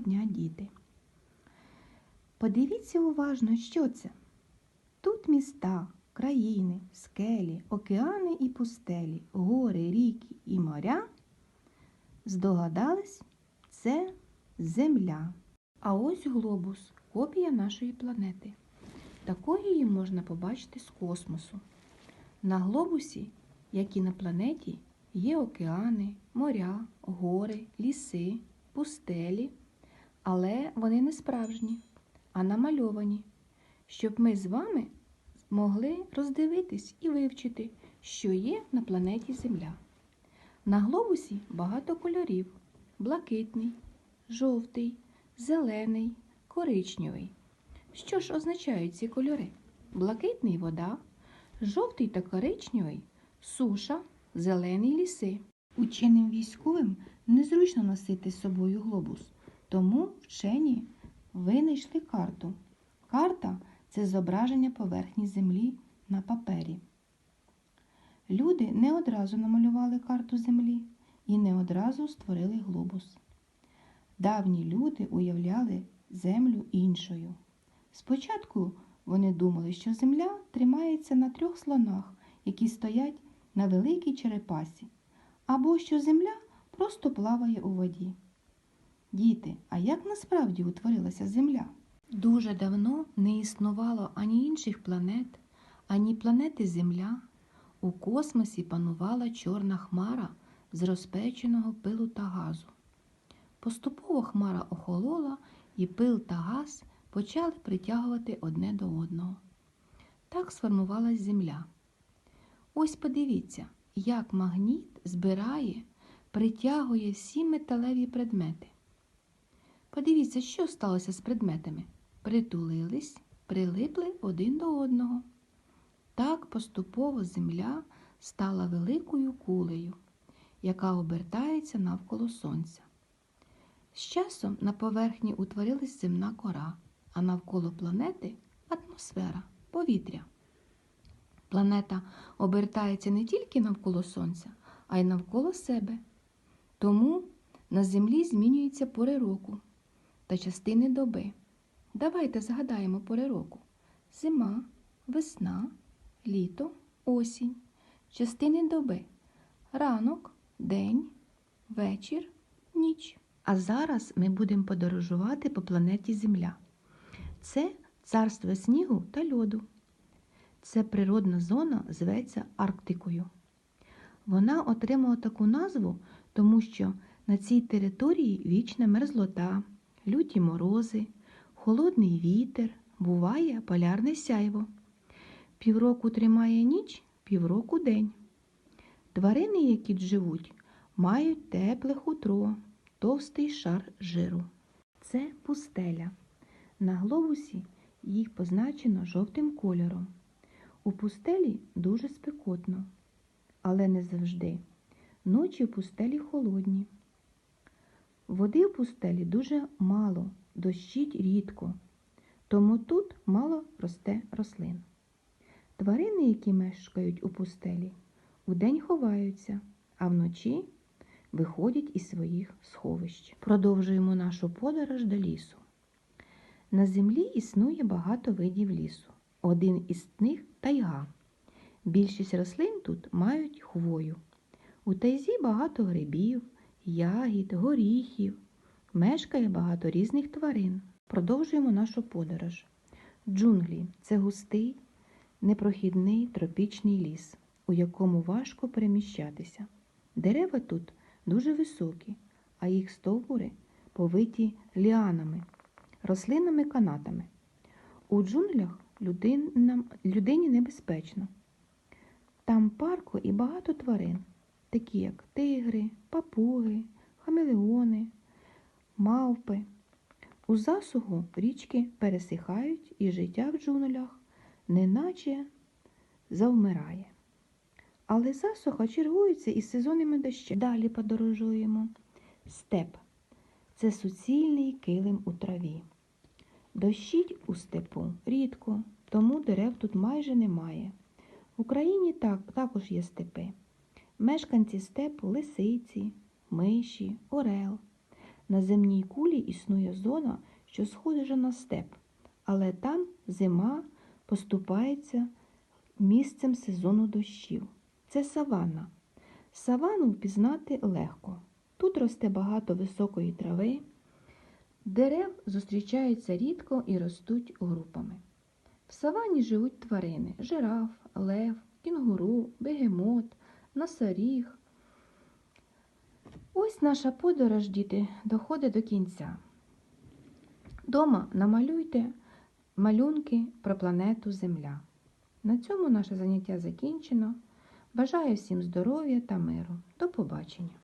дня, діти! Подивіться уважно, що це. Тут міста, країни, скелі, океани і пустелі, гори, ріки і моря. Здогадались, це земля. А ось глобус, копія нашої планети. Такою її можна побачити з космосу. На глобусі, як і на планеті, є океани, моря, гори, ліси, пустелі, але вони не справжні, а намальовані, щоб ми з вами могли роздивитись і вивчити, що є на планеті Земля. На глобусі багато кольорів: блакитний, жовтий, зелений, коричневий. Що ж означають ці кольори? Блакитний вода, жовтий та коричневий суша, зелені ліси. Ученим військовим незручно носити з собою глобус, тому вчені винайшли карту. Карта це зображення поверхні землі на папері. Люди не одразу намалювали карту землі і не одразу створили глобус. Давні люди уявляли землю іншою. Спочатку вони думали, що земля тримається на трьох слонах, які стоять на великій черепасі, або що земля просто плаває у воді. Діти, а як насправді утворилася земля? Дуже давно не існувало ані інших планет, ані планети Земля. У космосі панувала чорна хмара з розпеченого пилу та газу. Поступово хмара охолола, і пил та газ почали притягувати одне до одного. Так сформувалась земля. Ось подивіться, як магніт збирає, притягує всі металеві предмети. Подивіться, що сталося з предметами. Притулились, прилипли один до одного. Так поступово земля стала великою кулею, яка обертається навколо сонця. З часом на поверхні утворилась земна кора, а навколо планети атмосфера, повітря. Планета обертається не тільки навколо Сонця, а й навколо себе. Тому на Землі змінюються пори року та частини доби. Давайте згадаємо пори року: зима, весна, літо, осінь, частини доби, ранок, день, вечір, ніч. А зараз ми будемо подорожувати по планеті Земля. Це царство снігу та льоду. Це природна зона зветься Арктикою. Вона отримала таку назву, тому що на цій території вічна мерзлота, люті морози, холодний вітер, буває полярне сяйво. Півроку тримає ніч, півроку день. Тварини, які живуть, мають тепле хутро, товстий шар жиру. Це пустеля. На глобусі їх позначено жовтим кольором. У пустелі дуже спекотно, але не завжди. Ночі в пустелі холодні. Води в пустелі дуже мало, дощить рідко, тому тут мало росте рослин. Тварини, які мешкають у пустелі, удень ховаються, а вночі виходять із своїх сховищ. Продовжуємо нашу подорож до лісу. На землі існує багато видів лісу. Один із них тайга. Більшість рослин тут мають хвою. У тайзі багато грибів, ягід, горіхів. Мешкає багато різних тварин. Продовжуємо нашу подорож. Джунглі це густий, непрохідний тропічний ліс, у якому важко переміщатися. Дерева тут дуже високі, а їх стовбури повиті ліанами, рослинними канатами. У джунглях людинам, людині небезпечно. Там парку і багато тварин, такі як тигри, папуги, хамелеони, мавпи. У засуху річки пересихають і життя в джунглях неначе завмирає. Але засуха чергується із сезонними дощами. Далі подорожуємо. Степ це суцільний килим у траві. Дощить у степу рідко, тому дерев тут майже немає. В Україні так, також є степи. Мешканці степу лисиці, миші, орел. На земній кулі існує зона, що схожа на степ, але там зима поступається місцем сезону дощів. Це саванна. Савану впізнати легко. Тут росте багато високої трави. Дерев зустрічаються рідко і ростуть групами. В савані живуть тварини жираф, лев, кінгуру, бегемот, носоріг. Ось наша подорож, діти, доходить до кінця. Дома намалюйте малюнки про планету Земля. На цьому наше заняття закінчено. Бажаю всім здоров'я та миру. До побачення!